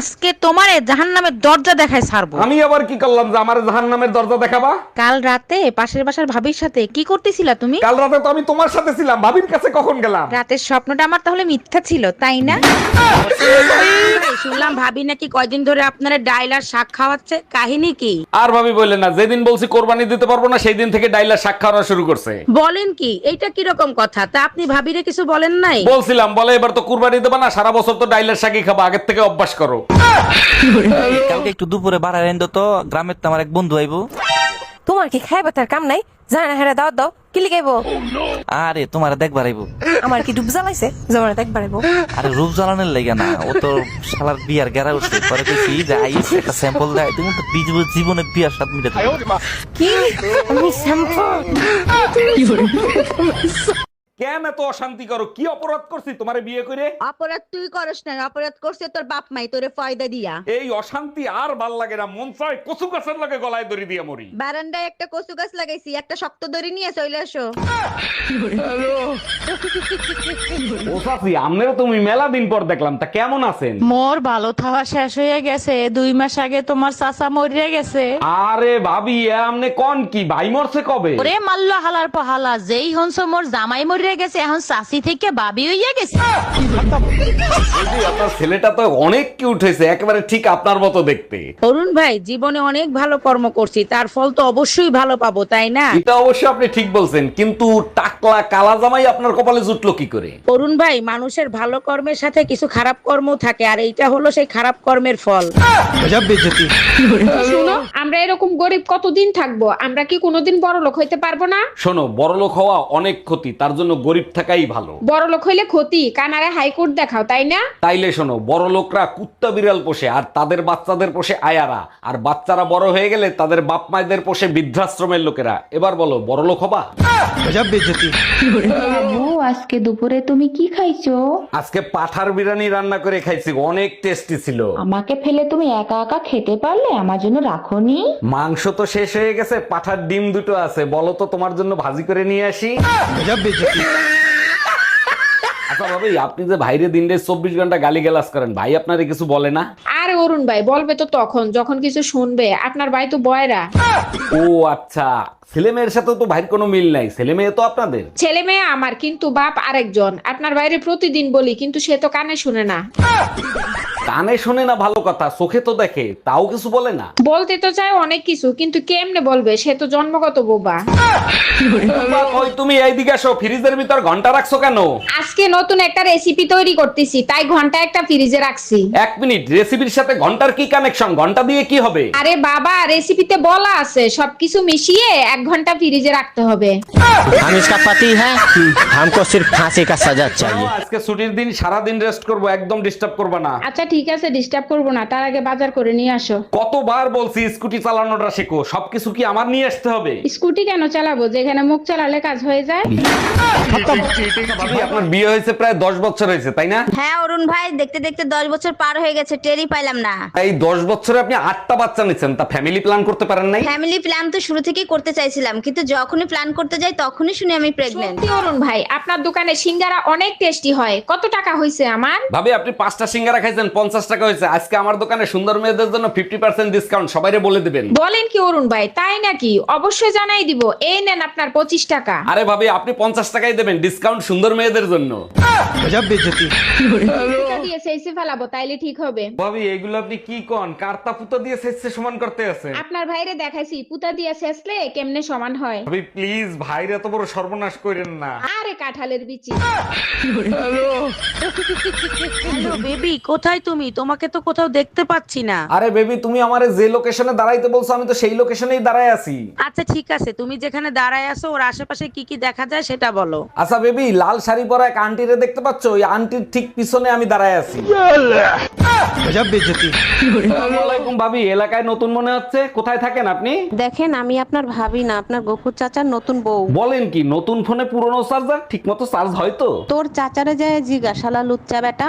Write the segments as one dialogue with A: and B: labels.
A: আজকে তোমারে জাহান্নামের দরজা দেখায় ছাড়বো।
B: আমি আবার কি করলাম যে আমার জাহান নামের দরজা দেখাবা?
A: কাল রাতে পাশের বাসার ভাবির সাথে কি করতেছিলা তুমি?
B: কাল রাতে তো আমি তোমার সাথে ছিলাম ভাবির কাছে কখন গেলাম?
A: রাতের স্বপ্নটা আমার তাহলে মিথ্যা ছিল তাই না? শুনলাম ভাবি নাকি কয়দিন ধরে আপনারা ডাইলার শাক খাওয়াচ্ছে কাহিনী কি?
B: আর ভাবি বললেন না যেদিন বলছি কোরবানি দিতে পারব না সেই দিন থেকে ডাইলার শাক খাওয়া শুরু করছে।
A: বলেন কি এইটা কীরকম কথা? তা আপনি ভাবিরে কিছু বলেন নাই?
B: বলছিলাম বলে এবার তো কুরবানি দেবা না সারা বছর তো ডাইলার শাকই খাবা আগের থেকে অভ্যাস করো।
C: কালকে একটু দুপুরে বাড়ায় এনে তো গ্রামের তো আমার এক বন্ধু আইবো।
D: তোমার কি খাইবে তার কাম নাই? জানা না হেরা দাও দাও কি লিখাইবো
C: আরে তোমার দেখবার আইবো।
D: আমার কি ডুব জ্বালাইছে? জমানা দেখবার আইবো।
C: আরে রূপ জ্বালানোর লাগে না ও তো শালার বিয়ার গেরা উঠছে। পরে কইছি যে আইস একটা স্যাম্পল দেয়। তুমি তো বিজ- জীবনে বিয়ার স্বাদ মিটে
D: কি? আমি শ্যাম্পু
B: কেন এত অশান্তি করো? কি অপরাধ করছি? তোমারে বিয়ে করে?
E: অপরাধ তুই করস না অপরাধ করছে তোর বাপ মাই তোরে ফয়দা দিয়া।
B: এই অশান্তি আর ভালো লাগে না মন চায় কচু গাছের লাগে গলায় দড়ি দিয়ে মরি।
E: বারান্দায় একটা কচু গাছ লাগাইছি একটা শক্ত দড়ি নিয়ে চলে আসো।
B: ও চাচি আমনেরও তুমি মেলা দিন পর দেখলাম তা কেমন আছেন?
F: মোর ভালো থাওয়া শেষ হয়ে গেছে দুই মাস আগে তোমার চাচা মরিয়া গেছে।
B: আরে ভাবি এ আমনে কোন কি ভাই মরছে কবে?
F: ওরে মাল্লা হালার পহালা যেই হনস মোর জামাই মরিয়া গেছে এখন চাষি থেকে বাবি হইয়া গেছে।
B: আপনার ছেলেটা তো অনেক কিউট হয়েছে একেবারে ঠিক আপনার মতো দেখতে।
A: অরুণ ভাই জীবনে অনেক ভালো কর্ম করছি তার ফল তো অবশ্যই ভালো পাবো তাই না?
B: এটা অবশ্য আপনি ঠিক বলছেন কিন্তু টাকলা কালা জামাই আপনার কপালে জুটলো কি করে?
A: অরুণ ভাই মানুষের ভালো কর্মের সাথে কিছু খারাপ কর্ম থাকে আর এইটা হলো সেই খারাপ কর্মের ফল।
G: শোনো আমরা এরকম গরিব কতদিন থাকব? আমরা কি কোনোদিন বড় লোক হইতে পারব না?
B: শোনো বড়লোক হওয়া অনেক ক্ষতি তার জন্য গরিব থাকাই ভালো।
G: বড় লোক হইলে ক্ষতি কানারে হাইকোর্ট দেখাও তাই না?
B: তাইলে শোনো বড় লোকরা কুত্তা বিড়াল পোষে আর তাদের বাচ্চাদের পোষে আয়ারা। আর বাচ্চারা বড় হয়ে গেলে তাদের বাপ মায়েদের পোষে বৃদ্ধাশ্রমের লোকেরা। এবার বলো বড় লোক হবা?
H: বাবু আজকে দুপুরে তুমি কি খাইছো?
B: আজকে পাঠার বিরিয়ানি রান্না করে খাইছি অনেক টেস্টি ছিল।
H: আমাকে ফেলে তুমি একা একা খেতে পারলে আমার জন্য রাখোনি?
B: মাংস তো শেষ হয়ে গেছে পাঠার ডিম দুটো আছে বলো তো তোমার জন্য ভাজি করে নিয়ে আসি। আচ্ছা ভাবি আপনি যে ভাইরে দিনটা চব্বিশ ঘণ্টা গালি করেন ভাই আপনারে কিছু বলে না?
G: আরে অরুণ ভাই বলবে তো তখন যখন কিছু শুনবে। আপনার ভাই তো বয়রা।
B: ও আচ্ছা ছেলে মেয়ের সাথে তো ভাইয়ের কোনো মিল নাই ছেলে মেয়ে তো আপনাদের।
G: ছেলে মেয়ে আমার কিন্তু বাপ আরেকজন। আপনার বাইরে প্রতিদিন বলি কিন্তু সে তো কানে শুনে না।
B: কানে শোনে না ভালো কথা চোখে তো দেখে তাও কিছু বলে না।
G: বলতে তো চায় অনেক কিছু কিন্তু কেমনে বলবে? সে তো জন্মগত বোবা।
B: কই তুমি এইদিকে আসো ফ্রিজের ভিতর ঘণ্টা রাখছো কেন?
G: আজকে নতুন একটা রেসিপি তৈরি করতেছি তাই ঘণ্টা একটা ফ্রিজে রাখছি।
B: এক মিনিট রেসিপির সাথে ঘন্টার কি কানেকশন ঘন্টা দিয়ে কি হবে
G: আরে বাবা রেসিপিতে বলা আছে সবকিছু মিশিয়ে এক ঘন্টা ফ্রিজে রাখতে হবে
I: हम इसका पति है हमको सिर्फ फांसी का सजा चाहिए
B: আজকে ছুটির দিন সারা দিন রেস্ট করব একদম ডিস্টার্ব করবে না
G: আচ্ছা ঠিক আছে ডিস্টার্ব করবো না তার আগে বাজার করে নিয়ে আসো
B: কতবার বলছি স্কুটি চালানোটা শেখো সবকিছু কি আমার নিয়ে আসতে হবে
G: স্কুটি কেন চালাবো যেখানে মুখ চালালে কাজ হয়ে যায়
B: ভাবি আপনার বিয়ে হয়েছে প্রায় দশ বছর হয়েছে তাই না
E: হ্যাঁ অরুণ ভাই দেখতে দেখতে দশ বছর পার হয়ে গেছে টেরই পাইলাম না।
B: এই দশ বছরে আপনি আটটা বাচ্চা নিচ্ছেন তা ফ্যামিলি প্ল্যান করতে পারেন নাই?
E: ফ্যামিলি প্ল্যান তো শুরু থেকেই করতে চাইছিলাম কিন্তু যখনই প্ল্যান করতে যাই তখনই শুনি আমি প্রেগনেন্ট
G: সত্যি অরুণ ভাই আপনার দোকানে সিঙ্গারা অনেক টেস্টি হয়। কত টাকা হয়েছে আমার?
B: ভাবি আপনি পাঁচটা সিঙ্গারা খাইছেন পঞ্চাশ টাকা হয়েছে আজকে আমার দোকানে সুন্দর মেয়েদের জন্য ফিফটি পার্সেন্ট ডিসকাউন্ট সবাইরে বলে দিবেন।
G: বলেন কি অরুণ ভাই তাই নাকি? অবশ্যই জানাই দিব এই নেন আপনার পঁচিশ টাকা।
B: আরে ভাবি আপনি পঞ্চাশ টাকাই দেবেন ডিসকাউন্ট সুন্দর মেয়েদের জন্য।
G: গজব পুতা দিয়ে সেইসে ফেলাবো তাইলে ঠিক হবে।
B: ভাবি এগুলো আপনি কি কন? কার্তা পুতো দিয়ে শেষে সমান করতে আছে।
G: আপনার ভাইরে দেখাইছি পুতা দিয়ে শেষলে কেমনে সমান হয়?
B: ভাবি প্লিজ ভাইরে এত বড় সর্বনাশ করেন না।
G: আরে কাঁঠালের বিচি।
A: হ্যালো। বেবি কোথায় তুমি? তোমাকে তো কোথাও দেখতে পাচ্ছি না।
B: আরে বেবি তুমি আমারে যে লোকেশনে দাঁড়াইতে বলছো আমি তো সেই লোকেশনেই দাঁড়ায় আছি।
A: আচ্ছা ঠিক আছে। তুমি যেখানে দাঁড়ায় আছো ওর আশেপাশে কি কি দেখা যায় সেটা বলো।
B: আচ্ছা বেবি লাল শাড়ি পরা এক আন্টিরে দেখতে পাচ্ছ? ওই আন্টির ঠিক পিছনে আমি দাঁড়ায় আছি। আসসালামাইকুম ভাবি এলাকায় নতুন মনে হচ্ছে? কোথায় থাকেন আপনি?
D: দেখেন আমি আপনার ভাবি না আপনার গোকুর চাচার নতুন বউ।
B: বলেন কি নতুন ফোনে পুরনো চার্জার? ঠিক মতো চার্জ হয় তো?
D: তোর চাচারে যায় জিজ্ঞাসালা লুচ্চা বেটা।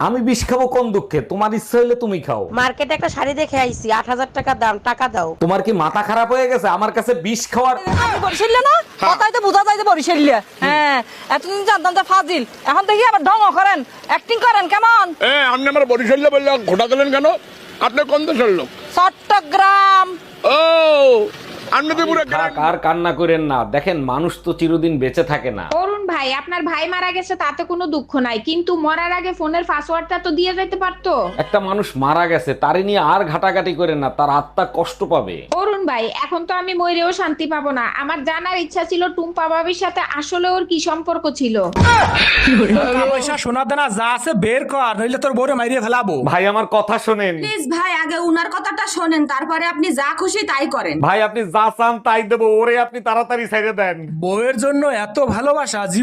B: আমি বিষ খাব কোন দুঃখে? তোমার ইচ্ছা হইলে তুমি খাও।
A: মার্কেটে একটা শাড়ি দেখে আইছি আট হাজার টাকা দাম টাকা দাও।
B: তোমার কি মাথা খারাপ হয়ে গেছে? আমার কাছে বিষ খাওয়ার
D: বরিশাল্লা না? কথাই তো বোঝা যায় যে বরিশাল্লা হ্যাঁ এতদিন জানতাম যে ফাজিল। এখন দেখি আবার ঢং করেন অ্যাক্টিং করেন কেমন?
J: আপনি আমার বললে ঘোটা দিলেন কেন? আপনি কোন দেশের লোক?
D: চট্টগ্রাম।
J: ও আপনি তো পুরো
B: আর কান্না করেন না। দেখেন মানুষ তো চিরদিন বেঁচে থাকে না।
G: ভাই আপনার ভাই মারা গেছে তাতে কোনো দুঃখ নাই। কিন্তু মরার আগে ফোনের পাসওয়ার্ডটা তো দিয়ে যেতে পারতো।
B: একটা মানুষ মারা গেছে তারে নিয়ে আর ঘাটাঘাটি করেন না তার আত্মা কষ্ট পাবে।
G: অরুণ ভাই এখন তো আমি মরেও শান্তি পাবো না। আমার জানার ইচ্ছা ছিল টুম্পা বাবির সাথে আসলে ওর কি সম্পর্ক ছিল।
I: পয়সা সোনা দানা যা আছে বের কর নইলে তোর বউরে মাইরিয়ে ফেলাবো।
B: ভাই আমার কথা শোনেন।
D: ভাই আগে উনার কথাটা শোনেন তারপরে আপনি যা খুশি তাই করেন।
B: ভাই আপনি যা চান তাই দেবো ওরে আপনি তাড়াতাড়ি ছেড়ে দেন।
I: বউয়ের জন্য এত ভালোবাসা জীবনে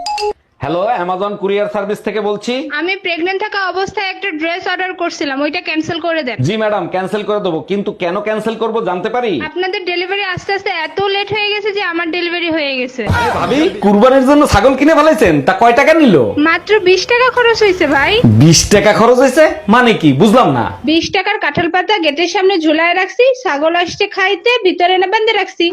B: হ্যালো অ্যামাজন কুরিয়ার সার্ভিস থেকে বলছি।
G: আমি প্রেগনেন্ট থাকা অবস্থায় একটা ড্রেস অর্ডার করছিলাম ওইটা ক্যান্সেল করে দেন।
B: জি ম্যাডাম ক্যান্সেল করে দেবো। কিন্তু কেন ক্যান্সেল করব জানতে পারি?
G: আপনাদের ডেলিভারি আস্তে আস্তে এত লেট হয়ে গেছে যে আমার ডেলিভারি হয়ে গেছে।
B: ভাবি কুরবানির জন্য ছাগল কিনে ফেলাইছেন? তা কয় টাকা নিল?
G: মাত্র বিশ টাকা খরচ হয়েছে ভাই।
B: বিশ টাকা খরচ হয়েছে? মানে কি? বুঝলাম না।
G: বিশ টাকার কাঁঠাল পাতা গেটের সামনে ঝুলায় রাখছি ছাগল আসছে খাইতে ভিতরে না বেঁধে রাখছি।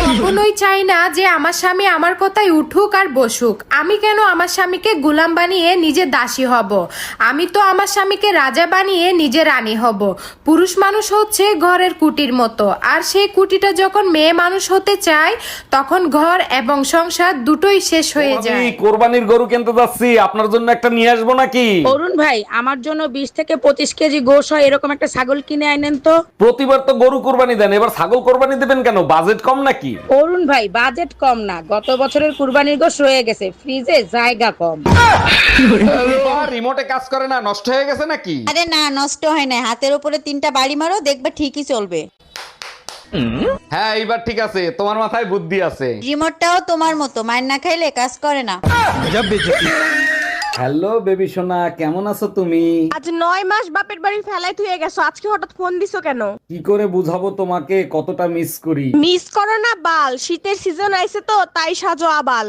K: কখনোই চাই না যে আমার স্বামী আমার কথায় উঠুক আর বসুক। আমি কেন আমার স্বামীকে গোলাম বানিয়ে নিজে দাসী হব? আমি তো আমার স্বামীকে রাজা বানিয়ে নিজে রানী হব। পুরুষ মানুষ হচ্ছে ঘরের কুটির মতো। আর সেই কুটিটা যখন মেয়ে মানুষ হতে চায় তখন ঘর এবং সংসার দুটোই শেষ হয়ে যায়
B: আমি কোরবানির গরু কিনতে যাচ্ছি। আপনার জন্য একটা নিয়ে আসব নাকি?
A: অরুণ ভাই আমার জন্য বিশ থেকে পঁচিশ কেজি গোশ হয় এরকম একটা ছাগল কিনে আনেন তো।
B: প্রতিবার তো গরু কোরবানি দেন এবার ছাগল কোরবানি দেবেন কেন? বাজেট কম নাকি?
A: অরুণ ভাই বাজেট কম না। গত বছরের কুরবানির গোশ রয়ে গেছে। ফ্রিজে জায়গা কম।
B: রিমোটে কাজ করে না? নষ্ট হয়ে গেছে নাকি?
E: আরে না নষ্ট হয় না। হাতের উপরে তিনটা বাড়ি মারো দেখবে ঠিকই চলবে।
B: হ্যাঁ এইবার ঠিক আছে। তোমার মাথায় বুদ্ধি আছে।
E: রিমোটটাও তোমার মতো। মায়ের না খাইলে কাজ করে না।
B: হ্যালো বেবি সোনা কেমন আছো তুমি?
D: আজ নয় মাস বাপের বাড়ি ফেলাই তুই গেছো আজকে হঠাৎ ফোন দিছো কেন?
B: কি করে বুঝাবো তোমাকে? কতটা মিস করি।
D: মিস করো না বাল। শীতের সিজন আইছে তো তাই সাজো আবাল।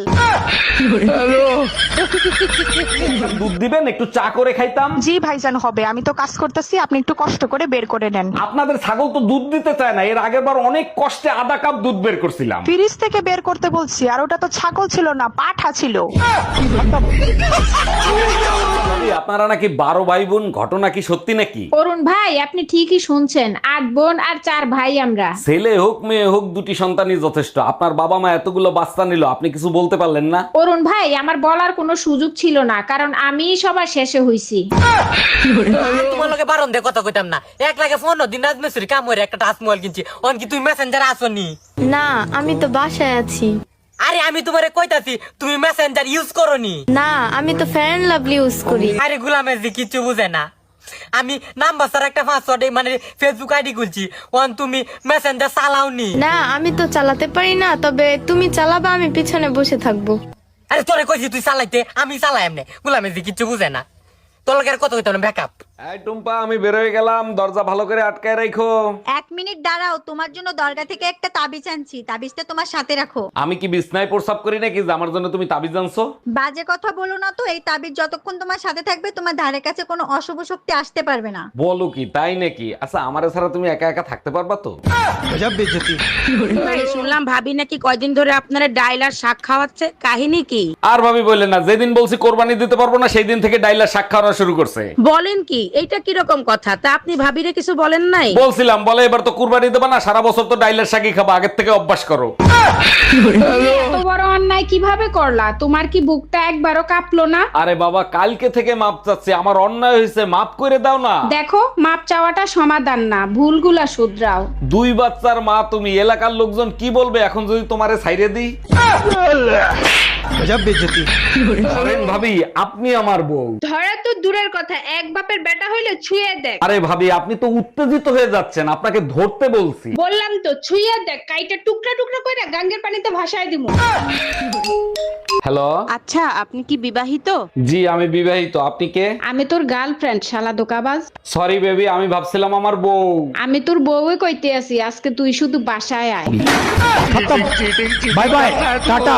B: দুধ দিবেন একটু চা করে খাইতাম?
D: জি ভাইজান হবে। আমি তো কাজ করতেছি আপনি একটু কষ্ট করে বের করে নেন।
B: আপনাদের ছাগল তো দুধ দিতে চায় না এর আগের বার অনেক কষ্টে আধা কাপ দুধ বের করছিলাম।
D: ফ্রিজ থেকে বের করতে বলছি আর ওটা তো ছাগল ছিল না পাঠা ছিল।
B: আপনারা নাকি বারো ভাই বোন ঘটনা কি সত্যি নাকি?
G: অরুণ ভাই আপনি ঠিকই শুনছেন। আট বোন আর চার ভাই আমরা।
B: ছেলে হোক মেয়ে হোক দুটি সন্তানই যথেষ্ট। আপনার বাবা মা এতগুলো বাচ্চা নিল আপনি কিছু বলতে পারলেন না?
G: অরুণ ভাই আমার বলার কোনো সুযোগ ছিল না কারণ আমি সবার শেষে হইছি।
I: তোমার লগে বারণ দে কথা কইতাম না। এক লাগে ফোন দিন রাত মেসুরি কাম করে একটা টাচ মোবাইল কিনছি। অন কি তুমি মেসেঞ্জার আসনি?
K: না আমি তো বাসায় আছি।
I: আরে আমি তোমারে কইতাছি তুমি মেসেঞ্জার ইউজ করনি।
K: না আমি তো ফ্যান লাভলি ইউজ করি।
I: আরে গুলামের যে কিছু বুঝে না। আমি নাম্বার স্যার একটা পাসওয়ার্ড মানে ফেসবুক আইডি খুলছি। ওয়ান তুমি মেসেঞ্জার চালাওনি।
K: না আমি তো চালাতে পারি না তবে তুমি চালাবা আমি পিছনে বসে থাকব।
I: আরে তোরে কইছি তুই চালাইতে আমি চালাই এমনি গুলামের যে কিছু বুঝে না। তোর লগে আর কথা কইতাম না ব্যাকআপ
B: এই টুম্পা আমি বেরোয় গেলাম। দরজা ভালো করে আটকায় রাখো।
E: এক মিনিট দাঁড়াও তোমার জন্য দরগা থেকে একটা তাবিজ আনছি। তাবিজটা তোমার সাথে রাখো।
B: আমি কি বিছনায় প্রস্রাব করি নাকি? যে আমার জন্য তুমি তাবিজ আনছো?
E: বাজে কথা বলো না তো এই তাবিজ যতক্ষণ তোমার সাথে থাকবে তোমার ধারে কাছে কোনো অশুভ শক্তি আসতে পারবে না।
B: বলো কি তাই নাকি? আচ্ছা আমার ছাড়া তুমি একা একা থাকতে পারবা তো?
A: ভাই শুনলাম ভাবি নাকি কয়দিন ধরে আপনারা ডাইল আর শাক খাওয়াচ্ছে। কাহিনী কি?
B: আর ভাবি বললেন না যেদিন বলছি কোরবানি দিতে পারব না সেই দিন থেকে ডাইলার শাক খাওয়া শুরু করছে।
A: বলেন কি? এইটা কীরকম কথা? তা আপনি ভাবিরে কিছু বলেন নাই?
B: বলছিলাম বলে এবার তো কুরবানি দেবা না সারা বছর তো ডাইলার শাকই খাবা আগের থেকে অভ্যাস করো।
G: এত বড় বড় অন্যায় কীভাবে করলা? তোমার কি বুকটা একবারও কাঁপলো না?
B: আরে বাবা কালকে থেকে মাপ চাচ্ছি আমার অন্যায় হয়েছে মাপ করে দাও না।
G: দেখো মাপ চাওয়াটা সমাধান না ভুলগুলা শুধরাও।
B: দুই বাচ্চার মা তুমি এলাকার লোকজন কি বলবে? এখন যদি তোমারে ছাইরে দিই? ধরেন ভাবি আপনি আমার বউ।
G: ধরা তো দূরের কথা এক বাপের বেটা হইলে ছুঁয়ে দেখ।
B: আরে ভাবি আপনি তো উত্তেজিত হয়ে যাচ্ছেন আপনাকে ধরতে বলছি।
G: বললাম তো ছুঁয়ে দেখ কাইটা টুকরা টুকরা করে গাঙ্গের পানিতে ভাসায় দিমু।
B: হ্যালো?
A: আচ্ছা আপনি কি বিবাহিত?
B: জি আমি বিবাহিত। আপনি কে?
G: আমি তোর গার্লফ্রেন্ড শালা দোকাবাজ
B: সরি বেবি আমি ভাবছিলাম আমার বউ।
G: আমি তোর বউই কইতে আছি আজকে তুই শুধু বাসায় আয়।
J: Bye bye tata